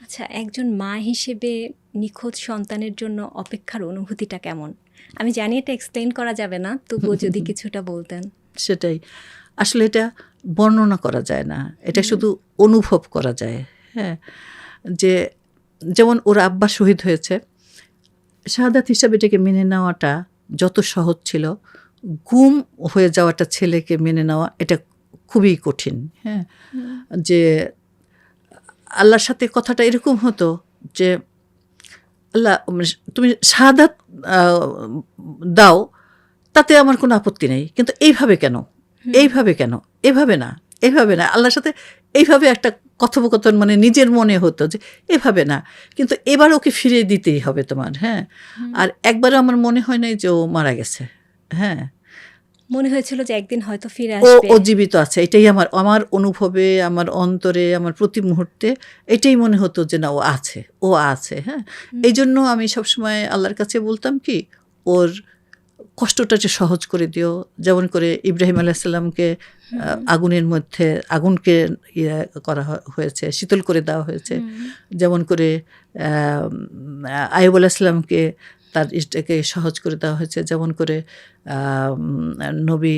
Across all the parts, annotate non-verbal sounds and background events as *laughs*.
আচ্ছা একজন মা হিসেবে নিখোঁজ সন্তানের জন্য অপেক্ষার অনুভূতিটা কেমন? আমি জানি এটা এক্সপ্লেন করা যাবে না তবুও যদি *laughs* কিছুটা বলতেন। সেটাই। আসলে এটা বর্ণনা করা যায় না এটা শুধু অনুভব করা যায় হ্যাঁ। যে যেমন ওর আব্বা শহীদ হয়েছে শাহাদাত হিসাবে এটাকে মেনে নেওয়াটা যত সহজ ছিল গুম হয়ে যাওয়াটা ছেলেকে মেনে নেওয়া এটা খুবই কঠিন হ্যাঁ। যে আল্লাহর সাথে কথাটা এরকম হতো যে আল্লাহ তুমি শাহাদাত দাও তাতে আমার কোনো আপত্তি নেই। কিন্তু এইভাবে কেন? এইভাবে কেন? এভাবে না এভাবে না। আল্লাহর সাথে এইভাবে একটা কথোপকথন মানে নিজের মনে হতো যে এভাবে না। কিন্তু এবার ওকে ফিরিয়ে দিতেই হবে তোমার হ্যাঁ? আর একবারও আমার মনে হয় নাই যে ও মারা গেছে হ্যাঁ? মনে হয়েছিল যে একদিন হয়তো ফিরে আসবে। ও জীবিত আছে এটাই আমার আমার অনুভবে আমার অন্তরে আমার প্রতি মুহূর্তে এটাই মনে হতো যে না ও আছে ও আছে হ্যাঁ? এই জন্য আমি সবসময় আল্লাহর কাছে বলতাম কি ওর কষ্টটা যে সহজ করে দিও। যেমন করে ইব্রাহিম আলাইসাল্লামকে আগুনের মধ্যে আগুনকে ইয়ে করা হয়েছে শীতল করে দেওয়া হয়েছে। যেমন করে আয়ুব আলাইসাল্লামকে তার ইষ্টকে সহজ করে দেওয়া হয়েছে। যেমন করে নবী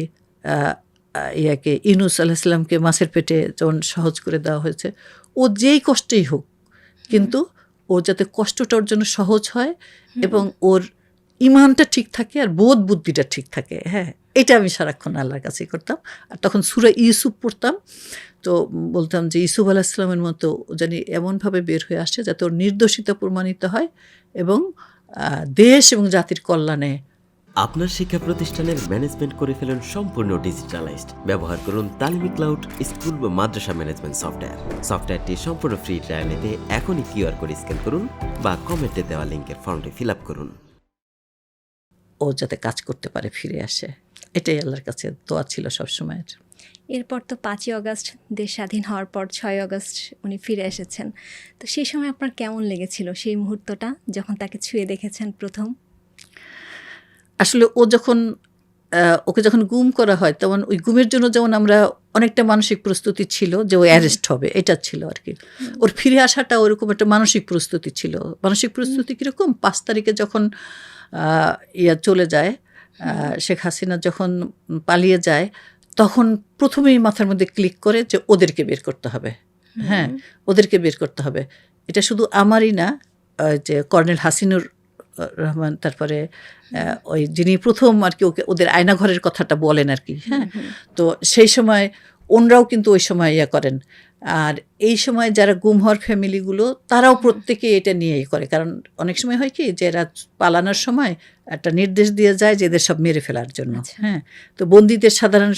ইয়াকে ইনুস আলাইসাল্লামকে মাছের পেটে যেমন সহজ করে দেওয়া হয়েছে ও যেই কষ্টেই হোক কিন্তু ওর যাতে কষ্টটা ওর জন্য সহজ হয় এবং ওর ইমানটা ঠিক থাকে আর বোধ বুদ্ধিটা ঠিক থাকে। হ্যাঁ এটা আমি সারাক্ষণ আল্লাহর কাছেই করতাম। আর তখন সুরা ইউসুফ পড়তাম তো বলতাম যে ইসুফ আলাহিসাল্লামের মতো ও জানি এমনভাবে বের হয়ে আসে যাতে ওর নির্দোষিতা প্রমাণিত হয় এবং দেশ এবং জাতির কল্যাণে। আপনার শিক্ষা প্রতিষ্ঠানের ম্যানেজমেন্ট করে ফেলুন সম্পূর্ণ ডিজিটালাইজড ব্যবহার করুন তালিমি ক্লাউড স্কুল বা মাদ্রাসা ম্যানেজমেন্ট সফটওয়্যার সফটওয়্যারটি সম্পূর্ণ ফ্রি ট্রায়াল নিতে এখনই কিউআর কোড স্ক্যান করুন বা কমেন্টে দেওয়া লিঙ্কের ফর্মটি ফিল আপ করুন। ও যাতে কাজ করতে পারে ফিরে আসে। এটাই আল্লাহর কাছে দোয়া ছিল সবসময়ের। এরপর তো পাঁচই অগস্ট দেশ স্বাধীন হওয়ার পর ছয় অগস্ট উনি ফিরে এসেছেন। তো সেই সময় আপনার কেমন লেগেছিল সেই মুহূর্তটা যখন তাকে ছুঁয়ে দেখেছেন প্রথম? আসলে ও যখন ওকে যখন গুম করা হয়, তখন ওই গুমের জন্য যেমন আমরা অনেকটা মানসিক প্রস্তুতি ছিল যে ও অ্যারেস্ট হবে, এটা ছিল আর কি। ওর ফিরে আসাটা ওরকম একটা মানসিক প্রস্তুতি ছিল। মানসিক প্রস্তুতি কীরকম? পাঁচ তারিখে যখন ইয়া চলে যায় শেখ হাসিনা যখন পালিয়ে যায় তখন প্রথমেই মাথার মধ্যে ক্লিক করে যে ওদেরকে বের করতে হবে। হ্যাঁ ওদেরকে বের করতে হবে। এটা শুধু আমারই না যে কর্নেল হাসিনুর রহমান তারপরে ওই যিনি প্রথম আর কি ওকে ওদের আয়নাঘরের কথাটা বলেন আর কি হ্যাঁ। তো সেই সময় ওনরাও কিন্তু ওই সময় ইয়া করেন আর এই সময় যারা গুম হওয়ার ফ্যামিলিগুলো তারাও প্রত্যেকে এটা নিয়েই করে। কারণ অনেক সময় হয় কি যে এরা পালানোর সময় একটা নির্দেশ দিয়ে যায় যে এদের সব মেরে ফেলার জন্য। আচ্ছা। হ্যাঁ তো বন্দীদের সাধারণ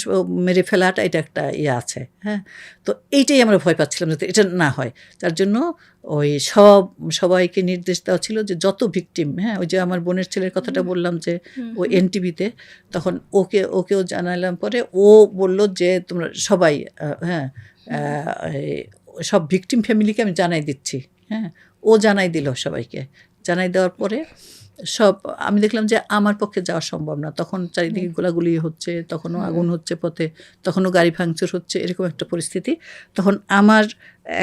মেরে ফেলাটা এটা একটা ইয়ে আছে। হ্যাঁ তো এইটাই আমরা ভয় পাচ্ছিলাম যাতে এটা না হয়। তার জন্য ওই সব সবাইকে নির্দেশ দেওয়া ছিল যে যত ভিকটিম হ্যাঁ ওই যে আমার বোনের ছেলের কথাটা বললাম যে ও এনটিভিতে তখন ওকে ওকেও জানালাম পরে ও বলল যে তোমরা সবাই হ্যাঁ সব ভিকটিম ফ্যামিলিকে আমি জানাই দিচ্ছি হ্যাঁ? ও জানাই দিল সবাইকে। জানাই দেওয়ার পরে সব আমি দেখলাম যে আমার পক্ষে যাওয়া সম্ভব না। তখন চারিদিকে গোলাগুলি হচ্ছে তখনও আগুন হচ্ছে পথে তখনও গাড়ি ভাঙচুর হচ্ছে এরকম একটা পরিস্থিতি। তখন আমার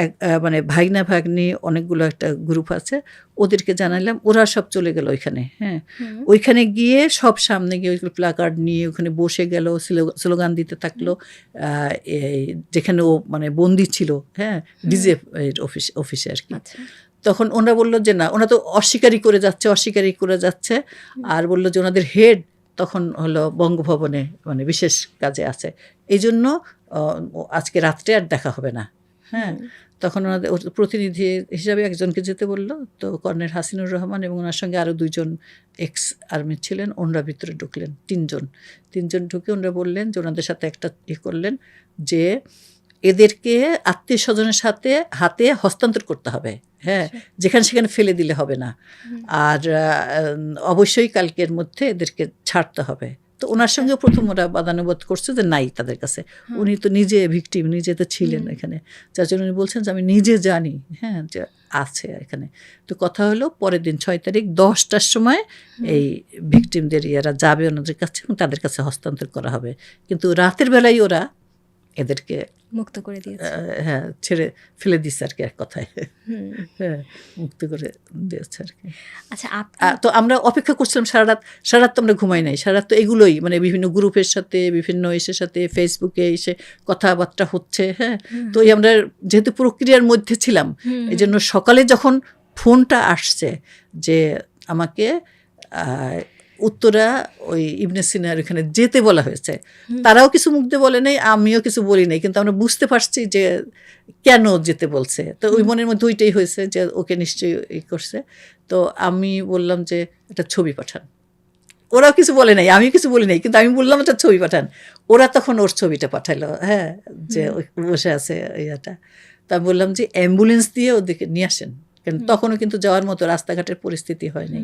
এক মানে ভাগনা ভাগ্নি অনেকগুলো একটা গ্রুপ আছে ওদেরকে জানালাম ওরা সব চলে গেল ওইখানে হ্যাঁ। ওইখানে গিয়ে সব সামনে গিয়ে ওইগুলো প্লাকার্ড নিয়ে ওখানে বসে গেল স্লো- স্লোগান দিতে থাকল যেখানে ও মানে বন্দি ছিল হ্যাঁ ডিজে অফিস অফিসে আর কি। আচ্ছা। তখন ওনারা বলল যে না ওনা তো অস্বীকারই করে যাচ্ছে, অস্বীকারই করে যাচ্ছে। আর বলল যে ওনাদের হেড তখন হলো বঙ্গভবনে মানে বিশেষ কাজে আছে। এই জন্য আজকে রাত্রে আর দেখা হবে না। হ্যাঁ? তখন ওনাদের প্রতিনিধি হিসাবে একজনকে যেতে বলল। তো কর্নেল হাসিনুর রহমান এবং ওনার সঙ্গে আরও দুইজন এক্স আর্মি ছিলেন, ওনারা ভিতরে ঢুকলেন, তিনজন। তিনজন ঢুকে ওনারা বললেন যে ওনাদের সাথে একটা ই করলেন যে এদেরকে আত্মীয় স্বজনের সাথে হাতে হস্তান্তর করতে হবে। হ্যাঁ যেখানে সেখানে ফেলে দিলে হবে না। আর অবশ্যই কালকের মধ্যে এদেরকে ছাড়তে হবে। তো ওনার সঙ্গে প্রথম ওরা বাদানুবোধ করছে যে নাই তাদের কাছে। উনি তো নিজে ভিকটিম নিজে তো ছিলেন এখানে। যার জন্য উনি বলছেন যে আমি নিজে জানি। হ্যাঁ যে আছে এখানে। তো কথা হলো পরের দিন ছয় তারিখ দশটার সময় এই ভিকটিমদের ইয়ারা যাবে ওনাদের কাছে এবং তাদের কাছে হস্তান্তর করা হবে। কিন্তু রাতের বেলায় ওরা এদেরকে মুক্ত করে দিয়েছে। হ্যাঁ ছেড়ে ফেলে দিচ্ছে আর কি এক কথায়। হ্যাঁ মুক্ত করে দিয়েছে আর কি। আচ্ছা তো আমরা অপেক্ষা করছিলাম সারা রাত সারা রাত তো আমরা ঘুমাই নাই সারা রাত তো এগুলোই মানে বিভিন্ন গ্রুপের সাথে বিভিন্ন এসের সাথে ফেসবুকে এসে কথাবার্তা হচ্ছে হ্যাঁ। তো এই আমরা যেহেতু প্রক্রিয়ার মধ্যে ছিলাম এই জন্য সকালে যখন ফোনটা আসছে যে আমাকে উত্তরা ওই ইবনে সিনার ওখানে যেতে বলা হয়েছে। তারাও কিছু মুখ দিয়ে বলে নাই আমিও কিছু বলি নাই কিন্তু আমরা বুঝতে পারছি যে কেন যেতে বলছে। তো ওই মনের মধ্যে ওইটাই হয়েছে যে ওকে নিশ্চয়ই ই করছে। তো আমি বললাম যে একটা ছবি পাঠান। ওরাও কিছু বলে নাই আমি কিছু বলি নাই কিন্তু আমি বললাম একটা ছবি পাঠান। ওরা তখন ওর ছবিটা পাঠালো হ্যাঁ যে ওই বসে আছে ইয়েটা। তা বললাম যে অ্যাম্বুলেন্স দিয়ে ওদিকে নিয়ে আসেন কারণ তখনও কিন্তু যাওয়ার মতো রাস্তাঘাটের পরিস্থিতি হয়নি।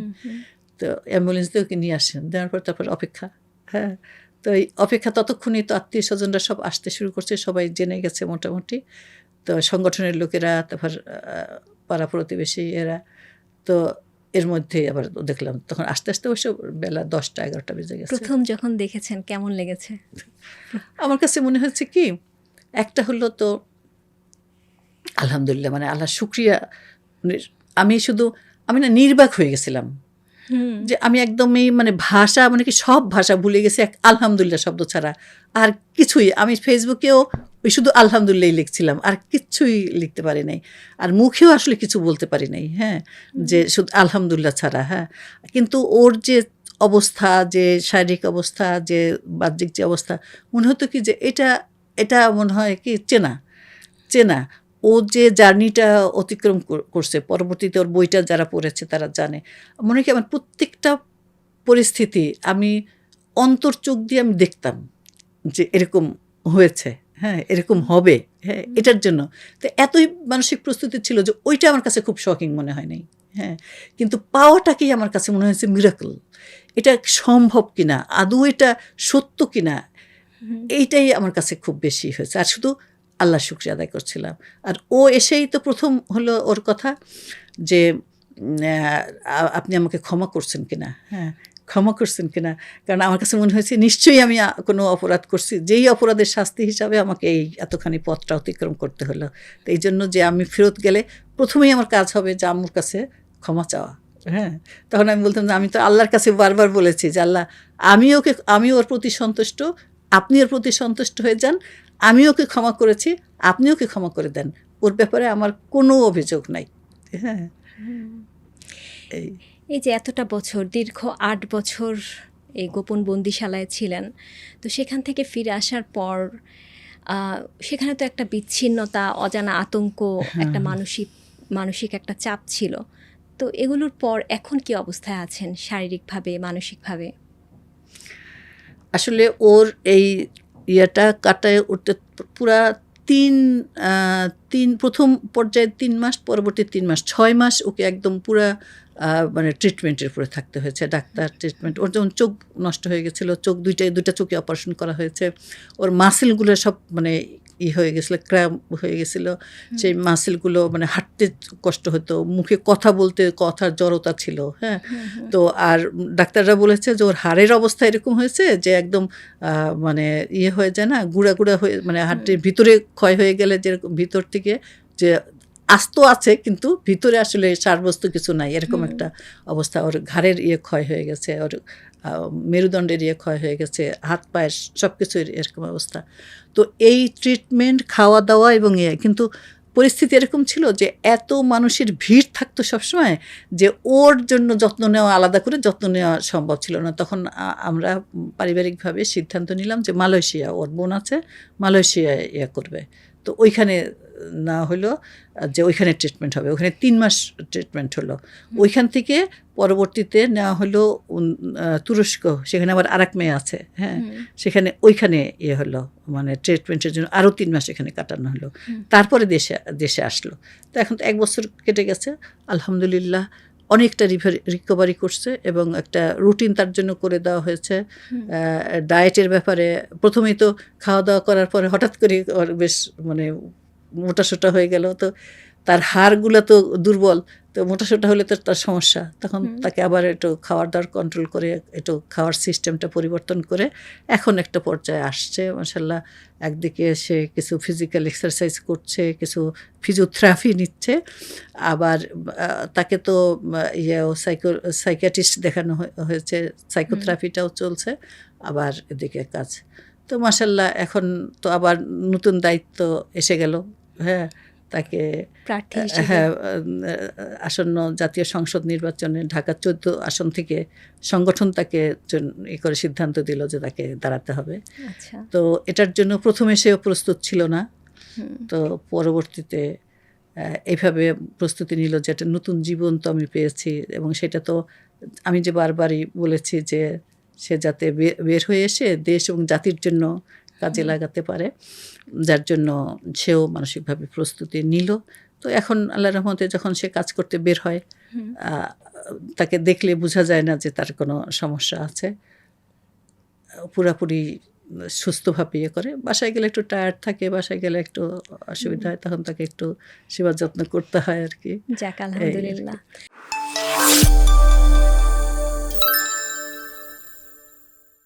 তো অ্যাম্বুলেন্স দিয়ে ওকে নিয়ে আসেন? দেওয়ার পর তারপর অপেক্ষা। হ্যাঁ তো এই অপেক্ষা ততক্ষণই তো আত্মীয় স্বজনরা সব আসতে শুরু করছে সবাই জেনে গেছে মোটামুটি। তো সংগঠনের লোকেরা তারপর পাড়া প্রতিবেশী এরা তো এর মধ্যে আবার দেখলাম তখন আস্তে আস্তে অবশ্য বেলা দশটা এগারোটা বেজে গেছে। প্রথম যখন দেখেছেন কেমন লেগেছে? আমার কাছে মনে হচ্ছে কি একটা হলো তো আলহামদুলিল্লাহ মানে আল্লাহ শুক্রিয়া মানে আমি শুধু আমি না নির্বাক হয়ে গেছিলাম। যে আমি একদমই মানে ভাষা মানে কি সব ভাষা ভুলে গেছি এক আলহামদুলিল্লাহ শব্দ ছাড়া। আর কিছুই আমি ফেসবুকেও ওই শুধু আলহামদুলিল্লাহ লিখছিলাম আর কিচ্ছুই লিখতে পারি নাই। আর মুখেও আসলে কিছু বলতে পারি নাই হ্যাঁ? যে শুধু আলহামদুলিল্লাহ ছাড়া হ্যাঁ? কিন্তু ওর যে অবস্থা যে শারীরিক অবস্থা যে বাহ্যিক যে অবস্থা মনে হতো কি যে এটা এটা মনে হয় কি চেনা চেনা। ও যে জার্নিটা অতিক্রম করছে পরবর্তীতে ওর বইটা যারা পড়েছে তারা জানে। মনে হয় কি আমার প্রত্যেকটা পরিস্থিতি আমি অন্তর চোখ দিয়ে আমি দেখতাম যে এরকম হয়েছে হ্যাঁ এরকম হবে হ্যাঁ এটার জন্য। তো এতই মানসিক প্রস্তুতি ছিল যে ওইটা আমার কাছে খুব শকিং মনে হয় নাই হ্যাঁ। কিন্তু পাওয়াটাকেই আমার কাছে মনে হয়েছে মিরাকল এটা সম্ভব কিনা আদৌ এটা সত্য কিনা। এইটাই আমার কাছে খুব বেশি হয়েছে। আর শুধু আল্লাহ শুক্রিয়া আদায় করছিলাম। আর ও এসেই তো প্রথম হলো ওর কথা যে আপনি আমাকে ক্ষমা করছেন কিনা। হ্যাঁ ক্ষমা করছেন কিনা? কারণ আমার কাছে মনে হয়েছে, নিশ্চয়ই আমি কোনো অপরাধ করছি। যেই অপরাধের শাস্তি হিসাবে আমাকে এই এতখানি পথটা অতিক্রম করতে হলো। তো এই জন্য যে আমি ফেরত গেলে প্রথমেই আমার কাজ হবে যে আমার কাছে ক্ষমা চাওয়া। হ্যাঁ তখন আমি বলতাম যে, আমি তো আল্লাহর কাছে বারবার বলেছি যে, আল্লাহ, আমি ওকে, আমি ওর প্রতি সন্তুষ্ট, আপনি ওর প্রতি সন্তুষ্ট হয়ে যান। আমি ওকে ক্ষমা করেছি আপনি ওকে ক্ষমা করে দেন। ওর ব্যাপারে আমার কোনো অভিযোগ নাই। হ্যাঁ। এই। এই যে এতটা বছর দীর্ঘ আট বছর এই গোপন বন্দিশালায় ছিলেন তো সেখান থেকে ফিরে আসার পর সেখানে তো একটা বিচ্ছিন্নতা অজানা আতঙ্ক একটা মানসিক মানসিক একটা চাপ ছিল। তো এগুলোর পর এখন কি অবস্থায় আছেন শারীরিকভাবে মানসিকভাবে? আসলে ওর এই ইয়েটা কাটায় উঠতে পুরা তিন তিন, প্রথম পর্যায়ে তিন মাস, পরবর্তী তিন মাস, ছয় মাস ওকে একদম পুরা মানে ট্রিটমেন্টের উপরে থাকতে হয়েছে। ডাক্তার ট্রিটমেন্ট ওর যেমন চোখ নষ্ট হয়ে গেছিল, চোখ দুইটাই দুইটা চোখে অপারেশন করা হয়েছে, ওর মাসেলগুলো সব মানে ই হয়ে গেছিল ক্র্যাম হয়ে গেছিল সেই মাসেলগুলো মানে হাঁটতে কষ্ট হতো মুখে কথা বলতে কথার জড়তা ছিল হ্যাঁ। তো আর ডাক্তাররা বলেছে যে ওর হাড়ের অবস্থা এরকম হয়েছে যে একদম মানে ইয়ে হয়ে যায় না গুঁড়া গুঁড়া হয়ে মানে হাড়টির ভিতরে ক্ষয় হয়ে গেলে যেরকম ভিতর থেকে যে আস্ত আছে কিন্তু ভিতরে আসলে সারবস্তু কিছু নাই। এরকম একটা অবস্থা। ওর ঘাড়ের ইয়ে ক্ষয় হয়ে গেছে ওর মেরুদণ্ডের ইয়ে ক্ষয় হয়ে গেছে হাত পায়ের সব কিছুর এরকম অবস্থা। তো এই ট্রিটমেন্ট খাওয়া দাওয়া এবং ইয়ে কিন্তু পরিস্থিতি এরকম ছিল যে এত মানুষের ভিড় থাকতো সবসময় যে ওর জন্য যত্ন নেওয়া আলাদা করে যত্ন নেওয়া সম্ভব ছিল না। তখন আমরা পারিবারিকভাবে সিদ্ধান্ত নিলাম যে মালয়েশিয়া ওর বোন আছে মালয়েশিয়ায় ইয়ে করবে। তো ওইখানে না হলো যে ওইখানে ট্রিটমেন্ট হবে ওখানে তিন মাস ট্রিটমেন্ট হলো। ওইখান থেকে পরবর্তীতে নেওয়া হলো তুরস্ক সেখানে আবার আরেক মেয়ে আছে হ্যাঁ? সেখানে ওইখানে ইয়ে হলো মানে ট্রিটমেন্টের জন্য আরও তিন মাস এখানে কাটানো হলো। তারপরে দেশে দেশে আসলো। তো এখন তো এক বছর কেটে গেছে আলহামদুলিল্লাহ। অনেকটা রিকভারি করছে এবং একটা রুটিন তার জন্য করে দেওয়া হয়েছে। ডায়েটের ব্যাপারে প্রথমেই তো খাওয়া দাওয়া করার পরে হঠাৎ করে বেশ মানে মোটাসোটা হয়ে গেল তো তার হাড়গুলো তো দুর্বল তো মোটাসোটা হলে তো তার সমস্যা। তখন তাকে আবার একটু খাওয়ার দাওয়ার কন্ট্রোল করে একটু খাওয়ার সিস্টেমটা পরিবর্তন করে এখন একটা পর্যায়ে আসছে। মাসাল্লাহ একদিকে সে কিছু ফিজিক্যাল এক্সারসাইজ করছে কিছু ফিজিওথেরাপি নিচ্ছে আবার তাকে তো ইয়ে সাইকো সাইকিয়াট্রিস্ট দেখানো হয়েছে সাইকোথেরাপিটাও চলছে আবার এদিকে কাজ। তো মাসাল্লাহ এখন তো আবার নতুন দায়িত্ব এসে গেল। হ্যাঁ তাকে হ্যাঁ আসন্ন জাতীয় সংসদ নির্বাচনে ঢাকা চোদ্দ আসন থেকে সংগঠন তাকে ই করে সিদ্ধান্ত দিল যে তাকে দাঁড়াতে হবে। আচ্ছা। তো এটার জন্য প্রথমে সেও প্রস্তুত ছিল না। তো পরবর্তীতে এইভাবে প্রস্তুতি নিল যে একটা নতুন জীবন তো আমি পেয়েছি এবং সেটা তো আমি যে বারবারই বলেছি যে সে যাতে বের হয়ে এসে দেশ এবং জাতির জন্য কাজে লাগাতে পারে যার জন্য সেও মানসিকভাবে প্রস্তুতি নিল। তো এখন আল্লাহ রহমতে যখন সে কাজ করতে বের হয় তাকে দেখলে বোঝা যায় না যে তার কোনো সমস্যা আছে। পুরাপুরি সুস্থভাবে ইয়ে করে। বাসায় গেলে একটু টায়ার্ড থাকে বাসায় গেলে একটু অসুবিধা হয় তখন তাকে একটু সেবা যত্ন করতে হয় আর কি। আলহামদুলিল্লাহ।